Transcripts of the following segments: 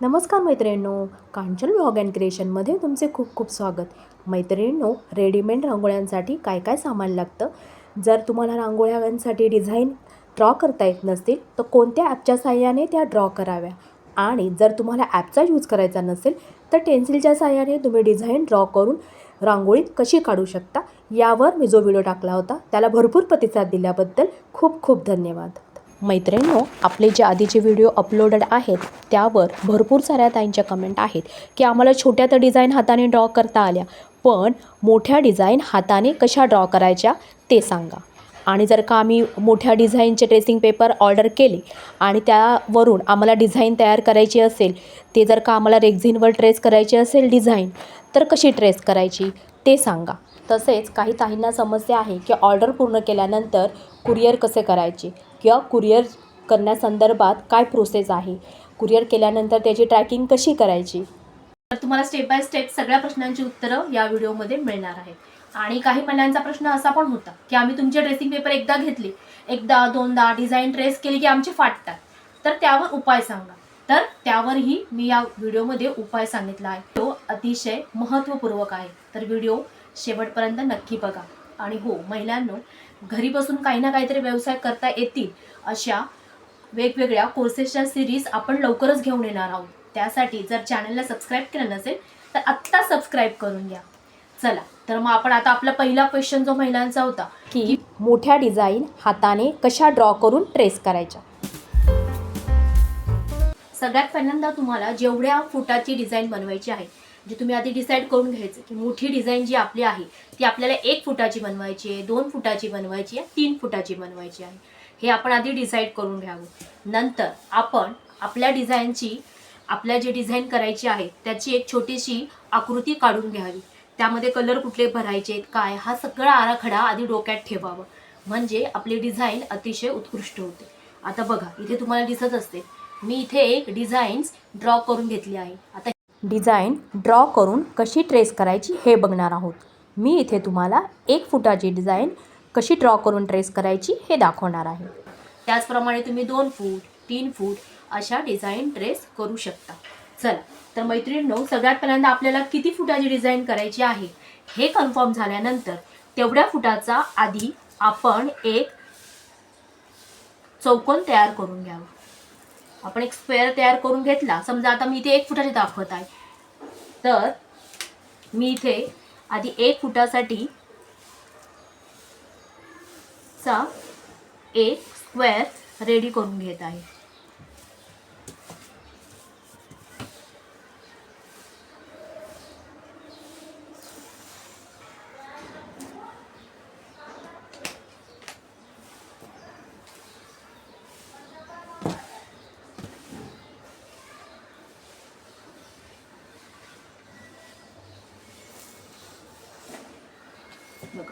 नमस्कार मैत्रिणींनो Kanchan vlog and क्रिएशनमध्ये तुमचे खूप खूप स्वागत. मैत्रिणींनो रेडीमेड रांगोळ्यांसाठी काय काय सामान लागतं? जर तुम्हाला रांगोळ्यांसाठी डिझाईन ड्रॉ करता येत नसतील तर कोणत्या ॲपच्या साह्याने त्या ड्रॉ कराव्या? आणि जर तुम्हाला ॲपचा यूज करायचा नसेल तर पेन्सिलच्या साह्याने तुम्ही डिझाईन ड्रॉ करून रांगोळी कशी काढू शकता? यावर मी जो व्हिडिओ टाकला होता त्याला भरपूर प्रतिसाद दिल्याबद्दल खूप खूप धन्यवाद. मैत्रिणींनो आपले जे आधीचे व्हिडिओ अपलोडेड आहेत त्यावर भरपूर साऱ्या ताईंच्या कमेंट आहेत की आम्हाला छोट्या तर डिझाईन हाताने ड्रॉ करता आल्या पण मोठ्या डिझाईन हाताने कशा ड्रॉ करायच्या ते सांगा. आणि जर का आम्ही मोठ्या डिझाईनचे ट्रेसिंग पेपर ऑर्डर केले आणि त्यावरून आम्हाला डिझाईन तयार करायची असेल ते जर का आम्हाला रेक्झिनवर ट्रेस करायची असेल डिझाईन तर कशी ट्रेस करायची ते सांगा. तसेच काही ताईंना समस्या आहे की ऑर्डर पूर्ण केल्यानंतर कुरिअर कसे करायचे? किंवा कुरिअर करण्यासंदर्भात काय प्रोसेस आहे? कुरिअर केल्यानंतर त्याची ट्रॅकिंग कशी करायची? तर तुम्हाला स्टेप बाय स्टेप सगळ्या प्रश्नांची उत्तरं या व्हिडिओमध्ये मिळणार आहेत. आणि काही महिलांचा प्रश्न असा पण होता की आम्ही तुमचे ड्रेसिंग पेपर एकदा घेतले एकदा दोनदा डिझाईन ट्रेस केली की आमचे फाटतात. तर त्यावर उपाय सांगा. तर त्यावरही मी या व्हिडिओमध्ये उपाय सांगितला आहे. तो अतिशय महत्त्वपूर्वक आहे. तर व्हिडिओ शेवटपर्यंत नक्की बघा. आणि हो महिलांनो घरी बसून काही ना काहीतरी व्यवसाय करता येतील अशा वेगवेगळ्या कोर्सेसच्या सिरीज आपण लवकरच घेऊन येणार आहोत. त्यासाठी जर चॅनलला सबस्क्राईब केलं नसेल तर आत्ता सबस्क्राईब करून घ्या. चला तर मग आपण आता आपला पहिला क्वेश्चन जो महिलांचा होता की मोठ्या डिझाईन हाताने कशा ड्रॉ करून ट्रेस करायच्या? सगळ्यात पहिल्यांदा तुम्हाला जेवढ्या फुटाची डिझाईन बनवायची आहे जे तुम्ही आधी डिसाईड करून घ्यायचं की मोठी डिझाईन जी आपली आहे ती आपल्याला एक फुटाची बनवायची आहे दोन फुटाची बनवायची आहे तीन फुटाची बनवायची आहे. हे आपण आधी डिसाईड करून घ्यावं. नंतर आपण आपल्या डिझाईनची आपल्या जी डिझाईन करायची आहे त्याची एक छोटीशी आकृती काढून घ्यावी. त्यामध्ये कलर कुठले भरायचे काय हा सगळा आराखडा आधी डोक्यात ठेवावा. म्हणजे आपली डिझाईन अतिशय उत्कृष्ट होते. आता बघा इथे तुम्हाला दिसत असते मी इथे एक डिझाईन्स ड्रॉ करून घेतली आहे. आता डिझाईन ड्रॉ करून कशी ट्रेस करायची हे बघणार आहोत. मी इथे तुम्हाला एक फुटाची डिझाईन कशी ड्रॉ करून ट्रेस करायची हे दाखवणार आहे. त्याचप्रमाणे तुम्ही दोन फूट तीन फूट अशा डिझाईन ट्रेस करू शकता. चला तर मैत्रिणींनो सगळ्यात पहिल्यांदा आपल्याला किती फुटाची डिझाईन करायची आहे हे कन्फर्म झाल्यानंतर तेवढ्या फुटाचा आधी आपण एक चौकोन तयार करून घ्यावं. आपण एक स्क्वेअर तयार करून घेतला. समजा आता मी इथे एक फुटाचे दाखवत आहे. तर मी इथे आधी एक फुटासाठी चा एक स्क्वेअर रेडी करून घेत आहे.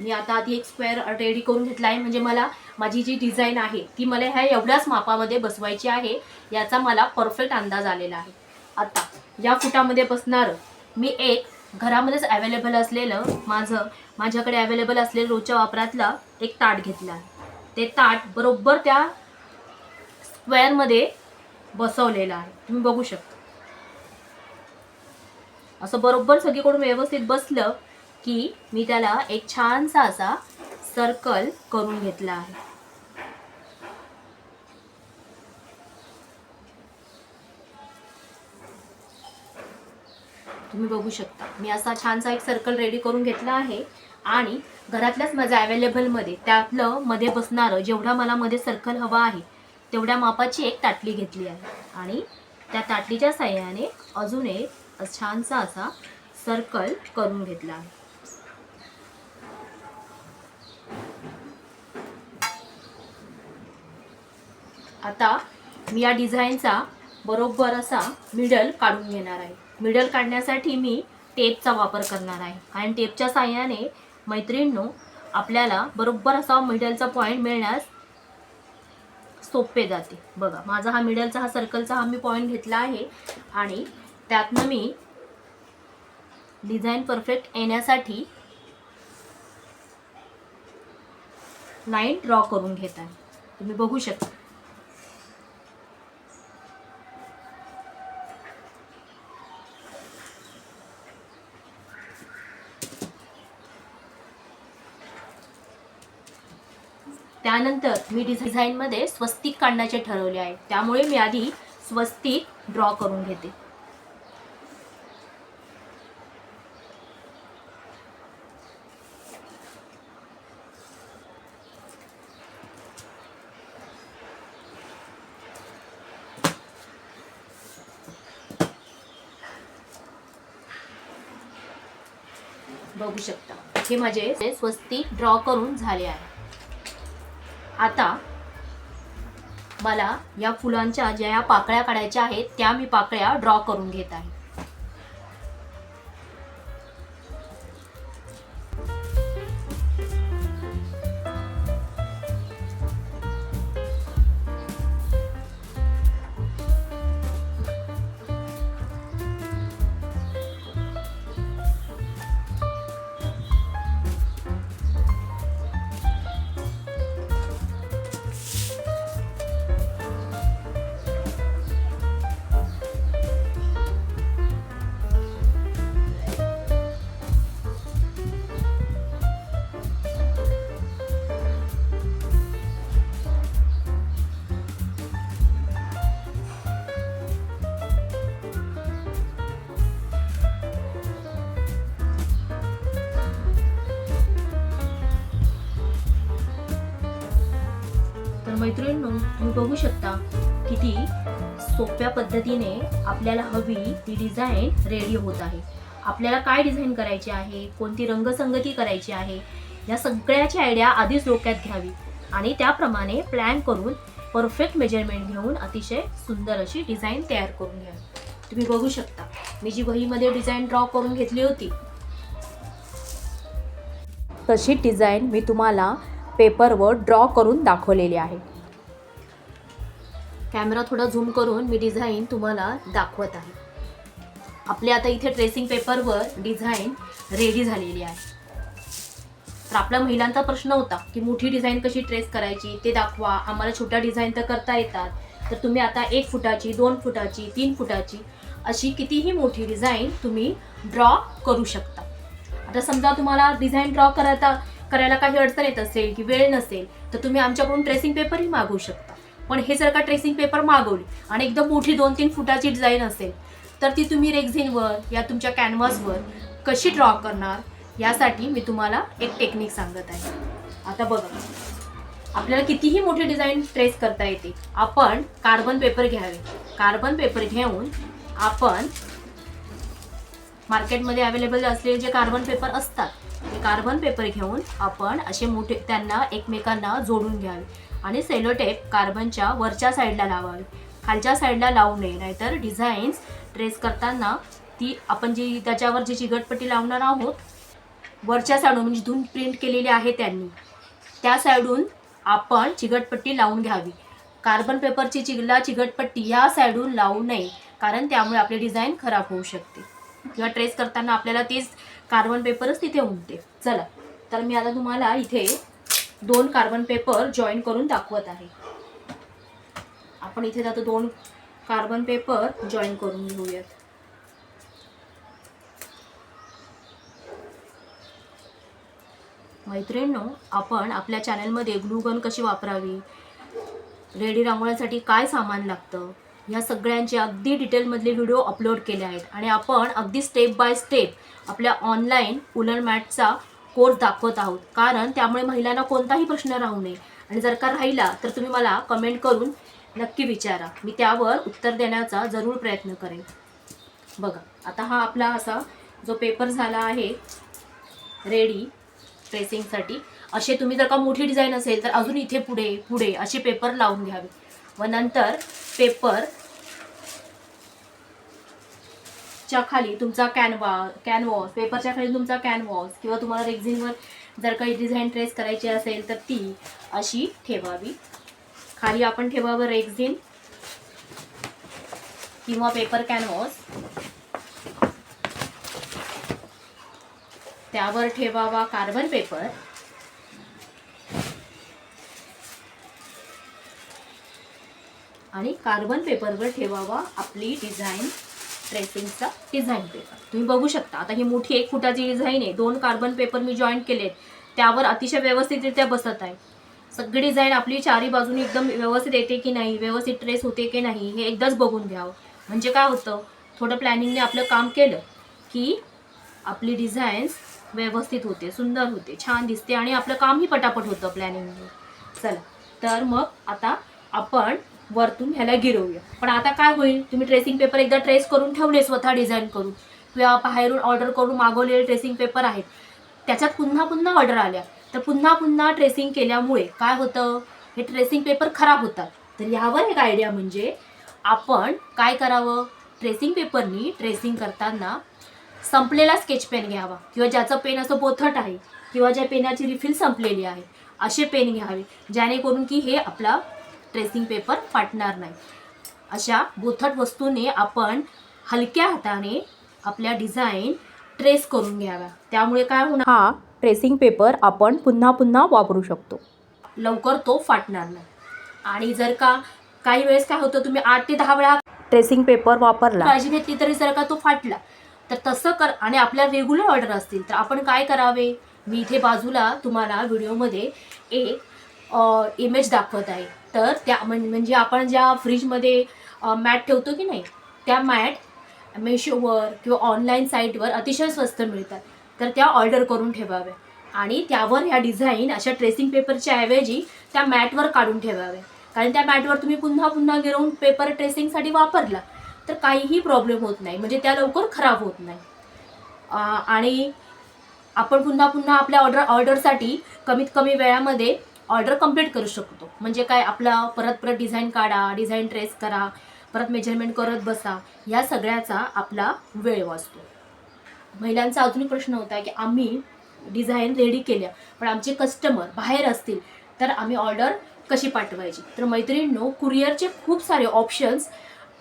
मी आता आधी एक स्क्वेअर रेडी करून घेतला आहे. म्हणजे मला माझी जी डिझाईन आहे ती मला ह्या एवढ्याच मापामध्ये बसवायची आहे याचा मला परफेक्ट अंदाज आलेला आहे. आता या फुटामध्ये बसणारं मी एक घरामध्येच अवेलेबल असलेलं माझं माझ्याकडे अवेलेबल असलेलं रोजच्या वापरातलं एक ताट घेतलं आहे. ते ताट बरोबर त्या स्क्वेअरमध्ये बसवलेलं आहे. तुम्ही बघू शकता. असं बरोबर सगळीकडून व्यवस्थित बसलं की मी त्याला एक छानसा असा सर्कल करून घेतला आहे. तुम्ही बघू शकता. मी असा छानसा एक सर्कल रेडी करून घेतला आहे आणि घरातल्याच माझ्या अवेलेबलमध्ये त्यातलं मध्ये बसणारं जेवढा मला मध्ये सर्कल हवा आहे तेवढ्या मापाची एक ताटली घेतली आहे. आणि त्या ताटलीच्या साह्याने अजून एक छानसा असा सर्कल करून घेतला आहे. आता मी या डिझाईनचा बरोबर असा मिडल काढून घेणार आहे. मिडल काढण्यासाठी मी टेपचा वापर करणार आहे. आणि टेपच्या साह्याने मैत्रिणींनो आपल्याला बरोबर असा मिडलचा पॉईंट मिळण्यास सोपे जाते. बघा माझा हा मिडलचा हा सर्कलचा हा मी पॉईंट घेतला आहे. आणि त्यातनं मी डिझाईन परफेक्ट येण्यासाठी लाईन ड्रॉ करून घेत आहे. तुम्ही बघू शकता. त्यानंतर मी डिझाईनमध्ये स्वस्तिक काढण्याचे ठरवले आहे. त्यामुळे मी आधी स्वस्तिक ड्रॉ करून घेते. हे माझे स्वस्तिक ड्रॉ करून झाले आहे. आता मला या फुलांच्या ज्या या पाकळ्या काढायच्या आहेत त्या मी पाकळ्या ड्रॉ करून घेत आहे. बघू शकता किती सोप्या पद्धतीने आपल्याला हवी ती डिझाईन रेडी होत आहे. आपल्याला काय डिझाईन करायची आहे? कोणती रंगसंगती करायची आहे? या सगळ्याची आयडिया आधीच डोक्यात घ्यावी. आणि त्याप्रमाणे प्लॅन करून परफेक्ट मेजरमेंट घेऊन अतिशय सुंदर अशी डिझाईन तयार करून घ्यावी. तुम्ही बघू शकता. मी जी वहीमध्ये डिझाईन ड्रॉ करून घेतली होती तशी डिझाईन मी तुम्हाला पेपरवर ड्रॉ करून दाखवलेली आहे. कॅमेरा थोडा झूम करून मी डिझाईन तुम्हाला दाखवत आहे. आपल्या आता इथे ट्रेसिंग पेपरवर डिझाईन रेडी झालेली आहे. तर आपला महिलांचा प्रश्न होता की मोठी डिझाईन कशी ट्रेस करायची ते दाखवा. आम्हाला छोट्या डिझाईन तर करता येतात. तर तुम्ही आता एक फुटाची दोन फुटाची तीन फुटाची अशी कितीही मोठी डिझाईन तुम्ही ड्रॉ करू शकता. आता समजा तुम्हाला डिझाईन ड्रॉ करायचा करायला काही अडचण येत असेल की वेळ नसेल तर तुम्ही आमच्याकडून ट्रेसिंग पेपरही मागवू शकता. पण हे जर का ट्रेसिंग पेपर मागवली आणि एकदम मोठी दोन तीन फुटाची डिझाईन असेल तर ती तुम्ही रेक्झिनवर या तुमच्या कॅनव्हासवर कशी ड्रॉ करणार यासाठी मी तुम्हाला एक टेक्निक सांगत आहे. आता बघा आपल्याला कितीही मोठी डिझाईन ट्रेस करता येते आपण कार्बन पेपर घ्यावे. कार्बन पेपर घेऊन आपण मार्केटमध्ये अवेलेबल असलेले जे कार्बन पेपर असतात ते कार्बन पेपर घेऊन आपण असे मोठे त्यांना एकमेकांना जोडून घ्यावे. आणि सेलोटेप कार्बनच्या वरच्या साईडला लावावे. खालच्या साईडला लावू नये नाहीतर डिझाईन्स ट्रेस करताना ती आपण जी त्याच्यावर जी चिगटपट्टी लावणार आहोत वरच्या साईडून म्हणजे धून प्रिंट केलेली आहे त्यांनी त्या साईडून आपण चिगटपट्टी लावून घ्यावी. कार्बन पेपरची चिगला चिगटपट्टी या साईडून लावू नये कारण त्यामुळे आपली डिझाईन खराब होऊ शकते. किंवा ट्रेस करताना आपल्याला तेच कार्बन पेपरच तिथे उमते चला तर मी आता तुम्हाला इथे दोन कार्बन पेपर जॉईन करून दाखवत आहे. आपण इथे आता दोन कार्बन पेपर जॉईन करून घेऊयात. मैत्रिणींनो आपण आपल्या चॅनलमध्ये ग्लूगन कशी वापरावी रेडी रांगोळ्यासाठी काय सामान लागतं ह्या सगळ्यांचे अगदी डिटेलमधले व्हिडिओ अपलोड केले आहेत. आणि आपण अगदी स्टेप बाय स्टेप आपल्या ऑनलाईन उलन मॅटचा कोर्स दाखवत आहोत. कारण त्यामुळे महिलांना कोणताही प्रश्न राहू नये. आणि जर का राहिला तर तुम्ही मला कमेंट करून नक्की विचारा. मी त्यावर उत्तर देण्याचा जरूर प्रयत्न करेन. बघा आता हा आपला असा जो पेपर झाला आहे रेडी ट्रेसिंगसाठी असे तुम्ही जर का मोठी डिझाईन असेल तर अजून इथे पुढे पुढे असे पेपर लावून घ्यावे. व नंतर पेपर च्या खाली तुमचा कॅनवा कॅनवॉस पेपरच्या खाली तुमचा कॅनवॉस किंवा तुम्हाला रेक्झिनवर जर काही डिझाईन ट्रेस करायची असेल तर ती अशी ठेवावी. खाली आपण ठेवावं रेक्झिन किंवा पेपर कॅनवॉस त्यावर ठेवावा कार्बन पेपर आणि कार्बन पेपरवर ठेवावा आपली डिझाईन ट्रेसिंगचा डिझाईन पेपर तुम्ही बघू शकता. आता ही मोठी एक फुटाची डिझाईन आहे. दोन कार्बन पेपर मी जॉईन केलेत. त्यावर अतिशय व्यवस्थितरित्या बसत आहे. सगळी डिझाईन आपली चारी बाजूनी एकदम व्यवस्थित येते की नाही व्यवस्थित ट्रेस होते की नाही हे एकदाच बघून घ्यावं. म्हणजे काय होतं? थोडं प्लॅनिंगने आपलं काम केलं की आपली डिझाईन्स व्यवस्थित होते सुंदर होते छान दिसते आणि आपलं कामही पटापट होतं प्लॅनिंगने चला. तर मग आता आपण वरतून ह्याला गिरवूया. पण आता काय होईल? तुम्ही ट्रेसिंग पेपर एकदा ट्रेस करून ठेवले स्वतः डिझाईन करून. किंवा बाहेरून ऑर्डर करून मागवलेले ट्रेसिंग पेपर आहेत. त्याच्यात पुन्हा पुन्हा ऑर्डर आल्या. तर पुन्हा पुन्हा ट्रेसिंग केल्यामुळे काय होतं? हे ट्रेसिंग पेपर खराब होतात. तर यावर एक आयडिया म्हणजे आपण काय करावं? ट्रेसिंग पेपरनी ट्रेसिंग करताना संपलेला स्केच पेन घ्यावा. किंवा ज्याचं पेन असं बोथट आहे किंवा ज्या पेनाची रिफिल संपलेली आहे असे पेन घ्यावे. जेणेकरून की हे आपला ट्रेसिंग पेपर फाटणार नाही. अशा बोथट वस्तूने आपण हलक्या हाताने आपल्या डिझाईन ट्रेस करून घ्याव्या. त्यामुळे काय होणार? हा ट्रेसिंग पेपर आपण पुन्हा पुन्हा वापरू शकतो. लवकर तो फाटणार नाही. आणि जर का काही वेळेस काय होतं तुम्ही आठ ते दहा वेळा ट्रेसिंग पेपर वापरला. काळजी घेतली तरी जर का तो फाटला तर तसं कर आणि आपल्या रेग्युलर ऑर्डर असतील तर आपण काय करावे? मी इथे बाजूला तुम्हाला व्हिडिओमध्ये एक इमेज दाखवत आहे. तर त्या म्हणजे आपण ज्या फ्रीजमध्ये मॅट ठेवतो की नाही त्या मॅट मेशोवर किंवा ऑनलाईन साईटवर अतिशय स्वस्त मिळतात. तर त्या ऑर्डर करून ठेवाव्या. आणि त्यावर ह्या डिझाईन अशा ट्रेसिंग पेपरच्या ऐवजी त्या मॅटवर काढून ठेवाव्या. कारण त्या मॅटवर तुम्ही पुन्हा पुन्हा गिरवून पेपर ट्रेसिंगसाठी वापरला तर काहीही प्रॉब्लेम होत नाही. म्हणजे त्या लवकर खराब होत नाही. आणि आपण पुन्हा पुन्हा आपल्या ऑर्डर ऑर्डरसाठी कमीत कमी वेळामध्ये ऑर्डर कंप्लीट करू शकतो. म्हणजे काय आपला परत परत डिझाईन काढा डिझाईन ट्रेस करा परत मेजरमेंट करत बसा या सगळ्याचा आपला वेळ वाचतो. महिलांचा अजून प्रश्न होता की आम्ही डिझाईन रेडी केल्या पण आमचे कस्टमर बाहेर असतील तर आम्ही ऑर्डर कशी पाठवायची? तर मैत्रिणींनो कुरिअरचे खूप सारे ऑप्शन्स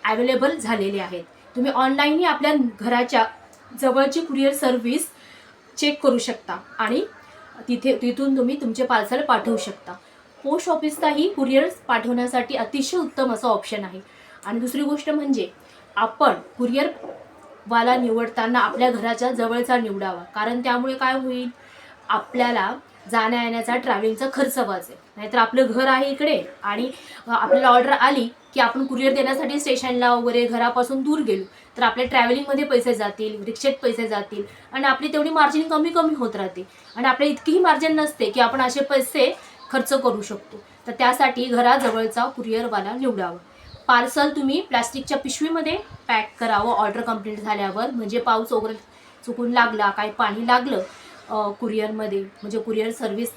अवेलेबल झालेले आहेत. तुम्ही ऑनलाईनही आपल्या घराच्या जवळची कुरिअर सर्व्हिस चेक करू शकता आणि तिथे तिथून तुम्ही तुमचे पार्सल पाठवू शकता. पोस्ट ऑफिसचाही कुरिअर पाठवण्यासाठी अतिशय उत्तम असं ऑप्शन आहे. आणि दुसरी गोष्ट म्हणजे आपण कुरिअर वाला निवडताना आपल्या घराच्या जवळचा निवडावा. कारण त्यामुळे काय होईल? आपल्याला जाण्या येण्याचा ट्रॅव्हलिंगचा खर्च वाचेल नाहीतर आपलं घर आहे इकडे आणि आपल्याला ऑर्डर आली की आपण कुरिअर देण्यासाठी स्टेशनला वगैरे घरापासून दूर गेलो तर आपल्या ट्रॅव्हलिंगमध्ये पैसे जातील रिक्षेत पैसे जातील आणि आपली तेवढी मार्जिन कमी कमी होत राहते. आणि आपल्या इतकीही मार्जिन नसते की आपण असे पैसे खर्च करू शकतो. तर त्यासाठी घराजवळचा कुरिअरवाला निवडावा. पार्सल तुम्ही प्लास्टिकच्या पिशवीमध्ये पॅक करावं ऑर्डर कंप्लीट झाल्यावर म्हणजे पाऊस वगैरे चुकून लागला काही पाणी लागलं कुरिअरमध्ये म्हणजे कुरिअर सर्व्हिस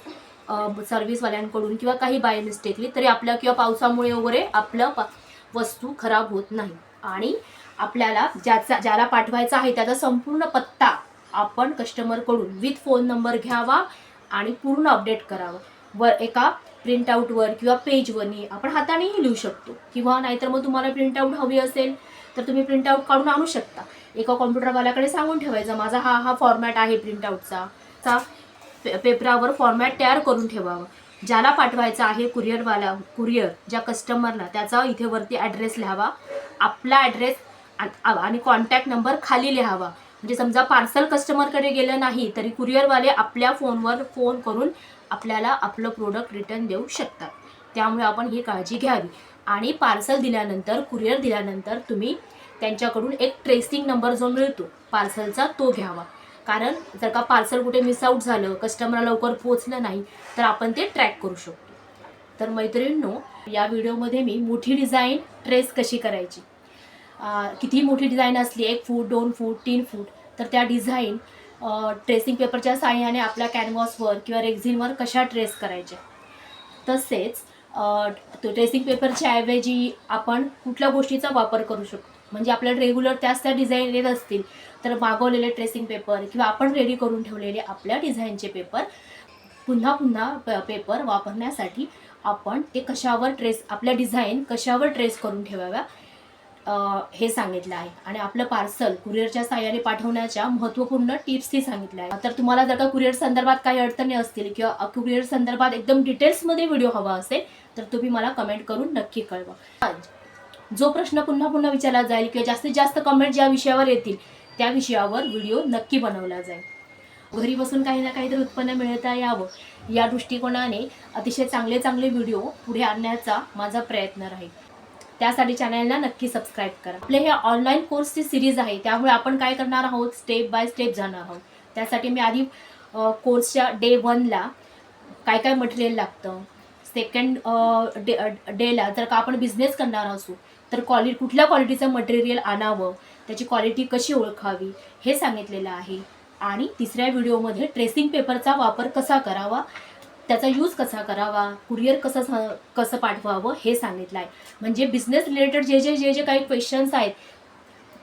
सर्व्हिसवाल्यांकडून किंवा काही बाय मिस्टेकली तरी आपल्या किंवा पावसामुळे वगैरे आपलं पा वस्तू खराब होत नाही. आणि आपल्याला ज्याचा ज्याला पाठवायचा आहे त्याचा संपूर्ण पत्ता आपण कस्टमरकडून विथ फोन नंबर घ्यावा आणि पूर्ण अपडेट करावा. वर एका प्रिंटआउटवर किंवा पेजवरनी आपण हातानेही लिहू शकतो. किंवा नाहीतर मग तुम्हाला प्रिंटआउट हवी असेल तर तुम्ही प्रिंटआउट काढून आणू शकता. एका कॉम्प्युटरवाल्याकडे सांगून ठेवायचा माझा हा हा फॉर्मॅट आहे प्रिंटआउटचा. चा पे पेपरावर फॉर्मॅट तयार करून ठेवावं. ज्याला पाठवायचा आहे कुरिअरवाला कुरिअर ज्या कस्टमरला त्याचा इथे वरती ॲड्रेस लिहावा. आपला ॲड्रेस आणि कॉन्टॅक्ट नंबर खाली लिहावा. म्हणजे समजा पार्सल कस्टमरकडे गेलं नाही तरी कुरिअरवाले आपल्या फोनवर फोन करून आपल्याला आपलं प्रोडक्ट रिटर्न देऊ शकतात. त्यामुळे आपण ही काळजी घ्यावी. आणि पार्सल दिल्यानंतर कुरिअर दिल्यानंतर तुम्ही त्यांच्याकडून एक ट्रेसिंग नंबर जो मिळतो पार्सलचा तो घ्यावा. कारण जर का पार्सल कुठे मिस आउट झालं कस्टमरला लवकर पोचलं नाही तर आपण ते ट्रॅक करू शकतो. तर मैत्रिणींनो या व्हिडिओमध्ये मी मोठी डिझाईन ट्रेस कशी करायची? किती कितीही मोठी डिझाईन असली एक फूट दोन फूट तीन फूट तर त्या डिझाईन ट्रेसिंग पेपरच्या साह्याने आपल्या कॅनव्हासवर किंवा रेक्झिनवर कशा ट्रेस करायच्या? तसेच ट्रेसिंग पेपरच्या ऐवजी आपण कुठल्या गोष्टीचा वापर करू शकतो? म्हणजे आपल्याला रेग्युलर त्याच त्या डिझाईन येत असतील तर मागवलेले ट्रेसिंग पेपर किंवा आपण रेडी करून ठेवलेले आपल्या डिझाईनचे पेपर पुन्हा पुन्हा प पेपर वापरण्यासाठी आपण ते कशावर ट्रेस आपल्या डिझाईन कशावर ट्रेस करून ठेवाव्या? हे सांगितलं आहे. आणि आपलं पार्सल कुरिअरच्या साह्याने पाठवण्याच्या महत्त्वपूर्ण टिप्सही सांगितल्या आहे तर तुम्हाला जर का कुरिअर संदर्भात काही अडचणी असतील किंवा कुरिअर संदर्भात एकदम डिटेल्समध्ये व्हिडिओ हवा असेल तर तुम्ही मला कमेंट करून नक्की कळवा. जो प्रश्न पुन्हा पुन्हा विचारला जाईल किंवा जास्तीत जास्त कमेंट ज्या विषयावर येतील त्या विषयावर व्हिडिओ नक्की बनवला जाईल. घरी बसून काही ना काहीतरी उत्पन्न मिळता यावं. या दृष्टिकोनाने अतिशय चांगले चांगले व्हिडिओ पुढे आणण्याचा माझा प्रयत्न राहील. त्यासाठी चॅनलला नक्की सबस्क्राईब करा. आपले हे ऑनलाईन कोर्सची सिरीज आहे त्यामुळे आपण काय करणार आहोत? स्टेप बाय स्टेप जाणार आहोत. त्यासाठी मी आधी कोर्सच्या डे वनला काय काय मटेरियल लागतं? सेकंड डे डेला जर का आपण बिझनेस करणार असू तर क्वालिटी कुठल्या क्वालिटीचं मटेरियल आणावं? त्याची क्वालिटी कशी ओळखावी? हे सांगितलेलं आहे. आणि तिसऱ्या व्हिडिओमध्ये ट्रेसिंग पेपरचा वापर कसा करावा? त्याचा यूज कसा करावा? कुरिअर कसं कसं पाठवावं? हे सांगितलं आहे म्हणजे बिझनेस रिलेटेड जे जे जे जे काही क्वेश्चन्स आहेत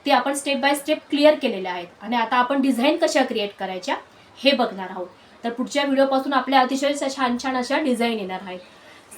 ते आपण स्टेप बाय स्टेप क्लिअर केलेले आहेत. आणि आता आपण डिझाईन कशा क्रिएट करायच्या हे बघणार आहोत. तर पुढच्या व्हिडिओपासून आपल्या अतिशय छान छान अशा डिझाईन येणार आहेत.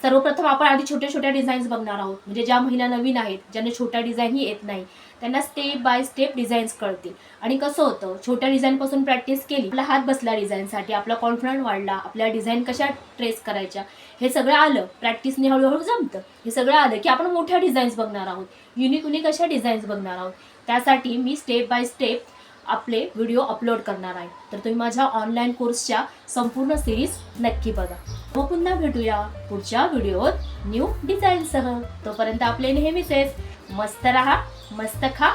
सर्वप्रथम आपण आधी छोट्या छोट्या डिझाईन्स बघणार आहोत. म्हणजे ज्या महिला नवीन आहेत ज्यांना छोट्या डिझाईनही येत नाही त्यांना स्टेप बाय स्टेप डिझाईन्स कळतील. आणि कसं होतं छोट्या डिझाईनपासून प्रॅक्टिस केली आपला हात बसला डिझाईनसाठी आपला कॉन्फिडन्स वाढला आपल्या डिझाईन कशा ट्रेस करायच्या हे सगळं आलं प्रॅक्टिसने हळूहळू जमतं. हे सगळं आलं की आपण मोठ्या डिझाईन्स बघणार आहोत युनिक युनिक अशा डिझाईन्स बघणार आहोत. त्यासाठी मी स्टेप बाय स्टेप आपले व्हिडिओ अपलोड करणार आहे. तर तुम्ही माझ्या ऑनलाईन कोर्सच्या संपूर्ण सिरीज नक्की बघा. मग पुन्हा भेटूया पुढच्या व्हिडिओत न्यू डिझाईनसह तोपर्यंत आपले नेहमीचेच मस्त राहा मस्त खा.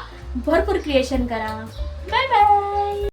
भरपूर क्रिएशन करा. Bye bye